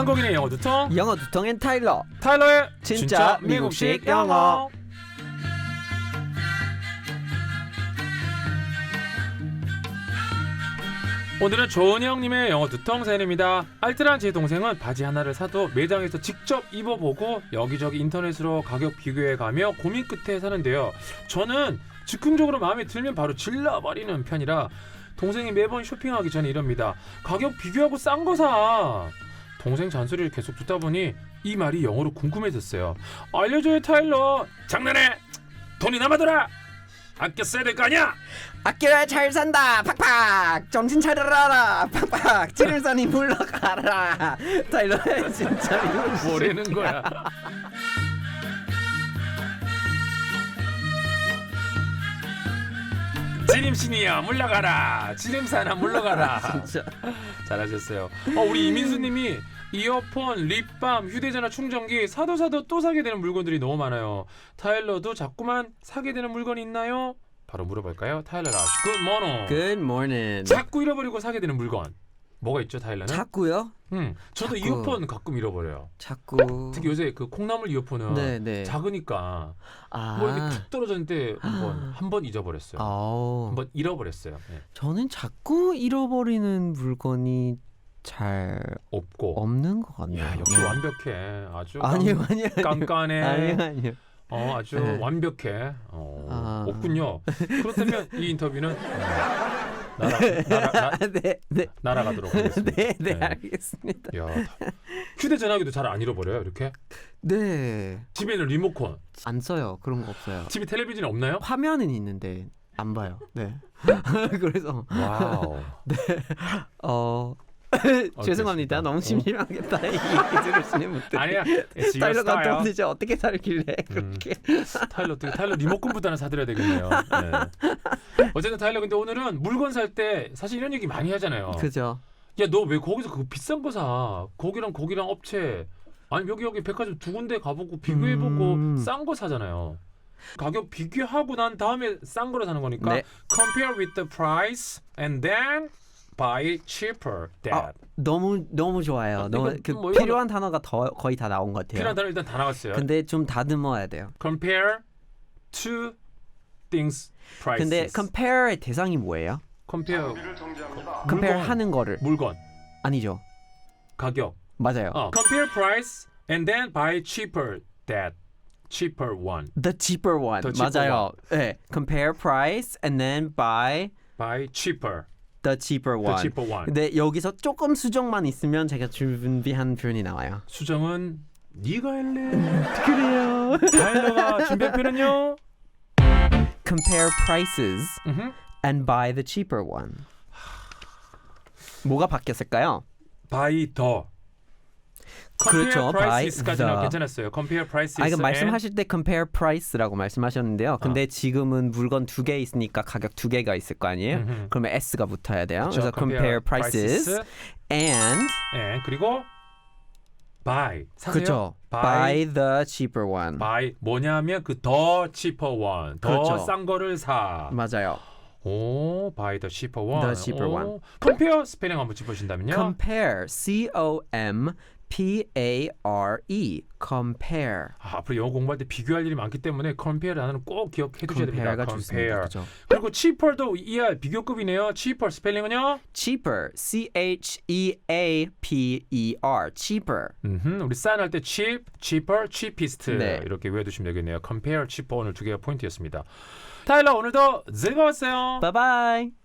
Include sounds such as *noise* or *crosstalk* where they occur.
한국인의 영어 두통 영어 두통엔 타일러. 타일러의 진짜 미국식 영어. 오늘은 조은영님의 영어 두통 사연입니다. 알뜰한 제 동생은 바지 하나를 사도 매장에서 직접 입어보고 여기저기 인터넷으로 가격 비교해가며 고민 끝에 사는데요. 저는 즉흥적으로 마음에 들면 바로 질러버리는 편이라 동생이 매번 쇼핑하기 전에 이럽니다. 가격 비교하고 싼 거 사. 동생 잔소리를 계속 듣다 보니 이 말이 영어로 궁금해졌어요. 알려줘요 타일러. 장난해. 돈이 남아더라. 아껴 써야 될 거 아니야. 아껴야 잘 산다. 팍팍. 정신 차려라. 팍팍. 찌를산이 물러가라. 타일러의 *laughs* 진짜 미국식 뭐라는 거야. 지림신이야 물러가라. 지림사나 물러가라. 진짜. 잘하셨어요. 어, 우리 이민수님이 이어폰, 립밤, 휴대전화 충전기 사도 사도 또 사게 되는 물건들이 너무 많아요. 타일러도 자꾸만 사게 되는 물건이 있나요? 바로 물어볼까요? 타일러 라시 굿 모노. Good morning. 자꾸 잃어버리고 사게 되는 물건 뭐가 있죠, 타일러는? 자꾸요? 음, 저도 자꾸. 이어폰 가끔 잃어버려요. 자꾸. 특히 요새 그 콩나물 이어폰은 네, 네. 작으니까 아. 뭐 이렇게 툭 떨어졌는데 한번 한 번 잊어버렸어요. 아우. 한번 잃어버렸어요. 네. 저는 자꾸 잃어버리는 물건이 잘 없고. 없는 것 같네요. 야 역시 네. 완벽해. 아주 아니요, 깜- 아니요. 아니요. 깐깐해. 아니요, 아니요. 어 아주 네. 완벽해. 어, 아. 없군요. *laughs* 그렇다면 이 인터뷰는 음, 날아, *laughs* 네, 네. 날아가도록 하겠습니다. 네, 네, 네. 알겠습니다. 야, 다- 휴대전화기도 잘 안 잃어버려요. 이렇게 네. 집에는 리모컨, 안 써요. 그런 거 없어요. 집에 텔레비전 없나요? 화면은 있는데 안 봐요. 네. *laughs* 그래서 와우. *laughs* 어 *laughs* 죄송합니다. 너무 심심하겠다. 이 얘기 들으시는 분들. 아니야. It's your 타일러 style. 같은 이제 어떻게 살길래 음. 그렇게. 타일러 어떻게 타일러 리모컨부터는 사드려야 되겠네요. 네. *laughs* 어쨌든 타일러 근데 오늘은 물건 살 때 사실 이런 얘기 많이 하잖아요. 그죠. 야 너 왜 거기서 그 비싼 거 사? 거기랑 거기랑 업체 아니 여기 여기 백화점 두 군데 가보고 비교해보고 음. 싼거 사잖아요. 가격 비교하고 난 다음에 싼 거로 사는 거니까 네. compare with the price and then buy cheaper 아, 너무 너무 좋아요. 아, 너무 이건 그 뭐 이거는- 필요한 단어가 더 거의 다 나온 것 같아요. 필요한 단어 일단 다 나왔어요. 근데 좀 다듬어야 돼요. compare two things prices. 근데 compare의 대상이 뭐예요? compare compare 물건. 하는 거를 물건 아니죠. 가격 맞아요. 어, compare price and then buy cheaper that cheaper one The cheaper one. The cheaper 맞아요. 네. Compare price and then buy buy cheaper the cheaper the one. cheaper one 근데 여기서 조금 수정만 있으면 제가 준비한 표현이 나와요. 수정은 네가 할래 그래요. 타일러가 준비한 표현은요 Compare prices and buy the cheaper one. 뭐가 바뀌었을까요? buy the compare 그렇죠, prices까지는 the. 괜찮았어요 compare prices 아, 이거 말씀하실 때 compare price라고 말씀하셨는데요. 근데 지금은 물건 두 개 있으니까 가격 두 개가 있을 거 아니에요? 음흠. 그러면 s가 붙어야 돼요. 그쵸, 그래서 compare prices and and 그리고 buy 사세요 그렇죠. buy buy the cheaper one. buy 뭐냐면 그 더 cheaper one 더 그렇죠. 싼 거를 사 맞아요. 오, buy the cheaper one. The cheaper 오, one. compare 스펠링 한번 짚어주신다면요. compare C O M P A R E compare 아, 앞으로 영어 공부할 때 비교할 일이 많기 때문에 compare 단어는 꼭 기억해 두셔야 됩니다. compare가 좋습니다. compare. 그죠? 그리고 cheaper도 ER 비교급이네요. cheaper 스펠링은요. cheaper C H E A P E R cheaper 음흠, 우리 싼 할 때 cheap, cheaper, cheapest 네. 이렇게 외워두시면 되겠네요. compare, cheaper 오늘 두 개가 포인트였습니다. 타일러 오늘도 즐거웠어요. bye bye